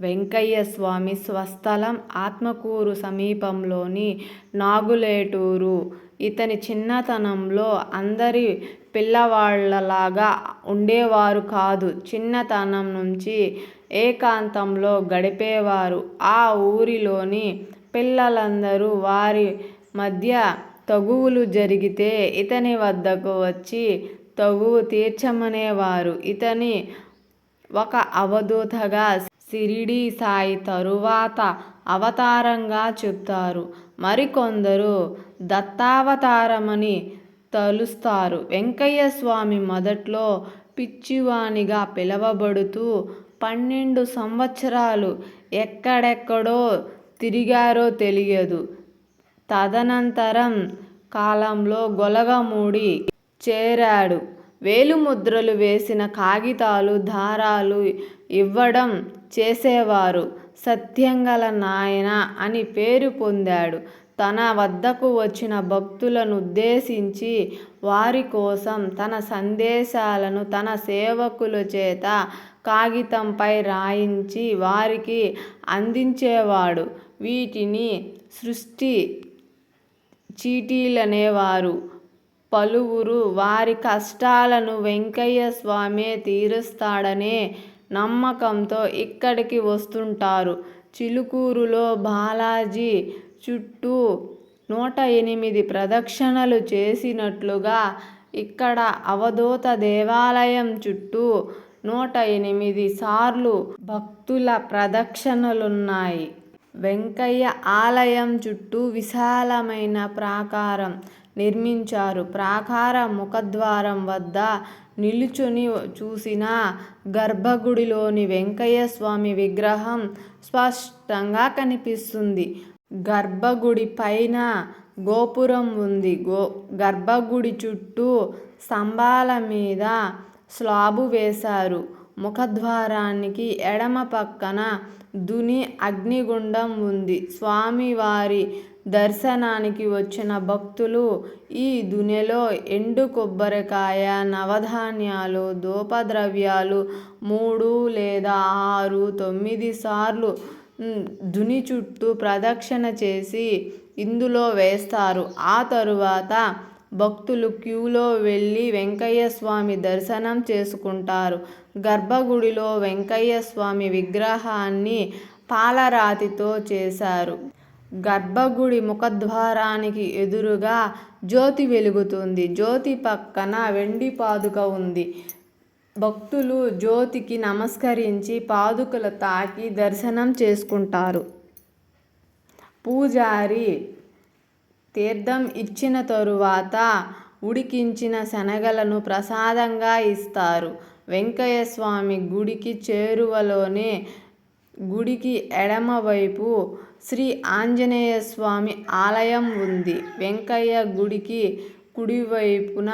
వెంకయ్య స్వామి స్వస్థలం ఆత్మకూరు సమీపంలోని నాగులేటూరు. ఇతని చిన్నతనంలో అందరి పిల్లవాళ్ళలాగా ఉండేవారు కాదు. చిన్నతనం నుంచి ఏకాంతంలో గడిపేవారు. ఆ ఊరిలోని పిల్లలందరూ వారి మధ్య తగువులు జరిగితే ఇతని వద్దకు వచ్చి తగువు తీర్చమనేవారు. ఇతని ఒక అవధూతగా, సిరిడి సాయి తరువాత అవతారంగా చెప్తారు మరికొందరు దత్తావతారమని తలుస్తారు. వెంకయ్య స్వామి మొదట్లో పిచ్చివాణిగా పిలవబడుతూ పన్నెండు సంవత్సరాలు ఎక్కడెక్కడో తిరిగారో తెలియదు. తదనంతరం కాలంలో గొలగమూడి చేరాడు. వేలిముద్రలు వేసిన కాగితాలు, దారాలు ఇవ్వడం చేసేవారు. సత్యంగల నాయన అని పేరు పొందాడు. తన వద్దకు వచ్చిన భక్తులను ఉద్దేశించి వారి కోసం తన సందేశాలను తన సేవకుల చేత కాగితంపై రాయించి వారికి అందించేవాడు. వీటిని సృష్టి చీటీలనేవారు. పలువురు వారి కష్టాలను వెంకయ్య స్వామే తీరుస్తాడనే నమ్మకంతో ఇక్కడికి వస్తుంటారు. చిలుకూరులో బాలాజీ చుట్టూ నూట ఎనిమిది ప్రదక్షిణలు చేసినట్లుగా ఇక్కడ అవధూత దేవాలయం చుట్టూ నూట ఎనిమిది సార్లు భక్తుల ప్రదక్షిణలున్నాయి. వెంకయ్య ఆలయం చుట్టూ విశాలమైన ప్రాకారం నిర్మించారు. ప్రాకార ముఖద్వారం వద్ద నిలుచుని చూసిన గర్భగుడిలోని వెంకయ్య స్వామి విగ్రహం స్పష్టంగా కనిపిస్తుంది. గర్భగుడి పైన గోపురం ఉంది. గో గర్భగుడి చుట్టూ స్తంభాల మీద స్లాబు వేశారు. ముఖద్వారానికి ఎడమ పక్కన దుని అగ్నిగుండం ఉంది. స్వామివారి దర్శనానికి వచ్చిన భక్తులు ఈ దునెలో ఎండు కొబ్బరికాయ, నవధాన్యాలు, ధూపద్రవ్యాలు మూడు లేదా ఆరు, తొమ్మిది సార్లు దుని చుట్టూ ప్రదక్షిణ చేసి ఇందులో వేస్తారు. ఆ తరువాత భక్తులు క్యూలో వెళ్ళి వెంకయ్య స్వామి దర్శనం చేసుకుంటారు. గర్భగుడిలో వెంకయ్య స్వామి విగ్రహాన్ని పాలరాతితో చేశారు. గర్భగుడి ముఖద్వారానికి ఎదురుగా జ్యోతి వెలుగుతుంది. జ్యోతి పక్కన వెండి పాదుక ఉంది. భక్తులు జ్యోతికి నమస్కరించి పాదుకలు తాకి దర్శనం చేసుకుంటారు. పూజారి తీర్థం ఇచ్చిన తరువాత ఉడికించిన శనగలను ప్రసాదంగా ఇస్తారు. వెంకయ్య స్వామి గుడికి చేరువలోనే గుడికి ఎడమవైపు శ్రీ ఆంజనేయస్వామి ఆలయం ఉంది. వెంకయ్య గుడికి కుడివైపున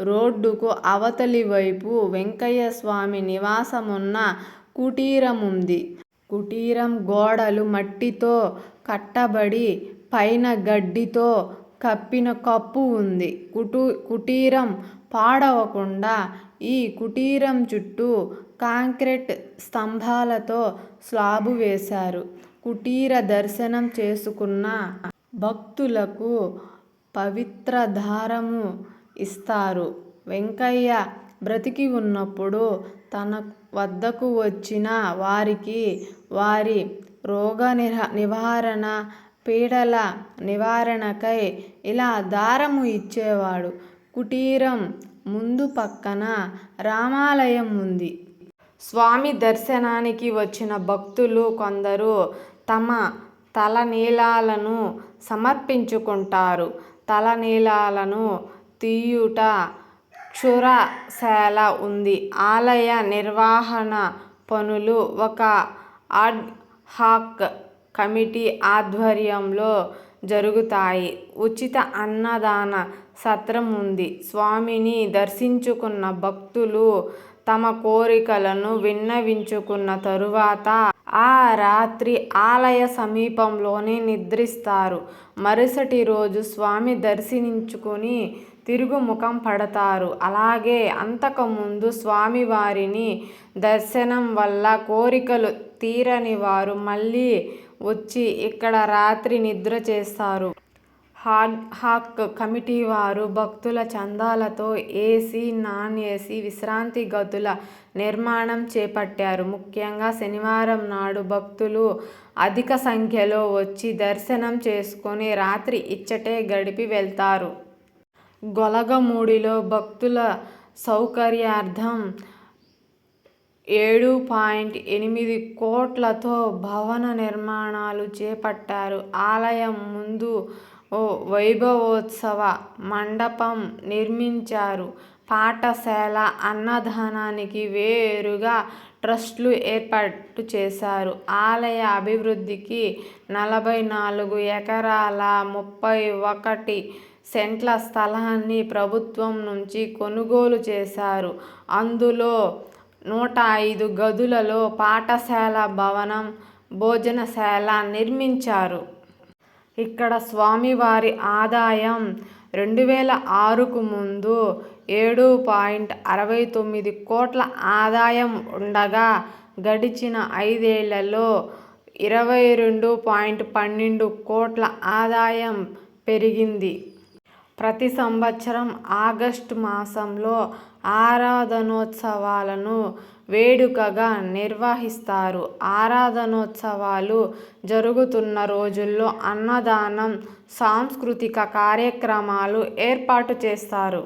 రోడ్డుకు అవతలి వైపు వెంకయ్య స్వామి నివాసమున్న కుటీరముంది. కుటీరం గోడలు మట్టితో కట్టబడి పైన గడ్డితో కప్పిన కప్పు ఉంది. కుటీరం పాడవకుండా ఈ కుటీరం చుట్టూ కాంక్రీట్ స్తంభాలతో స్లాబు వేశారు. కుటీర దర్శనం చేసుకున్న భక్తులకు పవిత్రాధారము ఇస్తారు. వెంకయ్య బ్రతికి ఉన్నప్పుడు తన వద్దకు వచ్చిన వారికి వారి రోగ నివారణ పీడల నివారణకై ఇలా దారము ఇచ్చేవాడు. కుటీరం ముందు పక్కన రామాలయం ఉంది. స్వామి దర్శనానికి వచ్చిన భక్తులు కొందరు తమ తలనీలాలను సమర్పించుకుంటారు. తలనీలాలను తీయుట క్షురశాల ఉంది. ఆలయ నిర్వహణ పనులు ఒక ఆడ్ హాక్ కమిటీ ఆధ్వర్యంలో జరుగుతాయి. ఉచిత అన్నదాన సత్రం ఉంది. స్వామిని దర్శించుకున్న భక్తులు తమ కోరికలను విన్నవించుకున్న తరువాత ఆ రాత్రి ఆలయ సమీపంలోనే నిద్రిస్తారు. మరుసటి రోజు స్వామి దర్శించుకుని తిరుగుముఖం పడతారు. అలాగే అంతకుముందు స్వామివారిని దర్శనం వల్ల కోరికలు తీరని వారు మళ్ళీ వచ్చి ఇక్కడ రాత్రి నిద్ర చేస్తారు. హాగ్ హాక్ కమిటీ వారు భక్తుల చందాలతో ఏసీ, నాన్ ఏసీ విశ్రాంతి గదుల నిర్మాణం చేపట్టారు. ముఖ్యంగా శనివారం నాడు భక్తులు అధిక సంఖ్యలో వచ్చి దర్శనం చేసుకొని రాత్రి ఇచ్చటే గడిపి వెళ్తారు. గొలగమూడిలో భక్తుల సౌకర్యార్థం ఏడు పాయింట్ ఎనిమిది కోట్లతో భవన నిర్మాణాలు చేపట్టారు. ఆలయం ముందు వైభవోత్సవ మండపం నిర్మించారు. పాఠశాల, అన్నదానానికి వేరుగా ట్రస్టులు ఏర్పాటు చేశారు. ఆలయ అభివృద్ధికి నలభై నాలుగు ఎకరాల ముప్పై ఒకటి సెంట్ల స్థలాన్ని ప్రభుత్వం నుంచి కొనుగోలు చేశారు. అందులో నూట ఐదు గదులలో పాఠశాల భవనం, భోజనశాల నిర్మించారు. ఇక్కడ స్వామివారి ఆదాయం రెండు వేల ఆరుకు ముందు ఏడు పాయింట్ అరవై తొమ్మిది కోట్ల ఆదాయం ఉండగా గడిచిన ఐదేళ్ళలో ఇరవై రెండు పాయింట్ పన్నెండు కోట్ల ఆదాయం పెరిగింది. ప్రతి సంవత్సరం ఆగస్టు మాసంలో ఆరాధనోత్సవాలను వేడుకగా నిర్వహిస్తారు. ఆరాధనోత్సవాలు జరుగుతున్న రోజుల్లో అన్నదానం, సాంస్కృతిక కార్యక్రమాలు ఏర్పాటు చేస్తారు.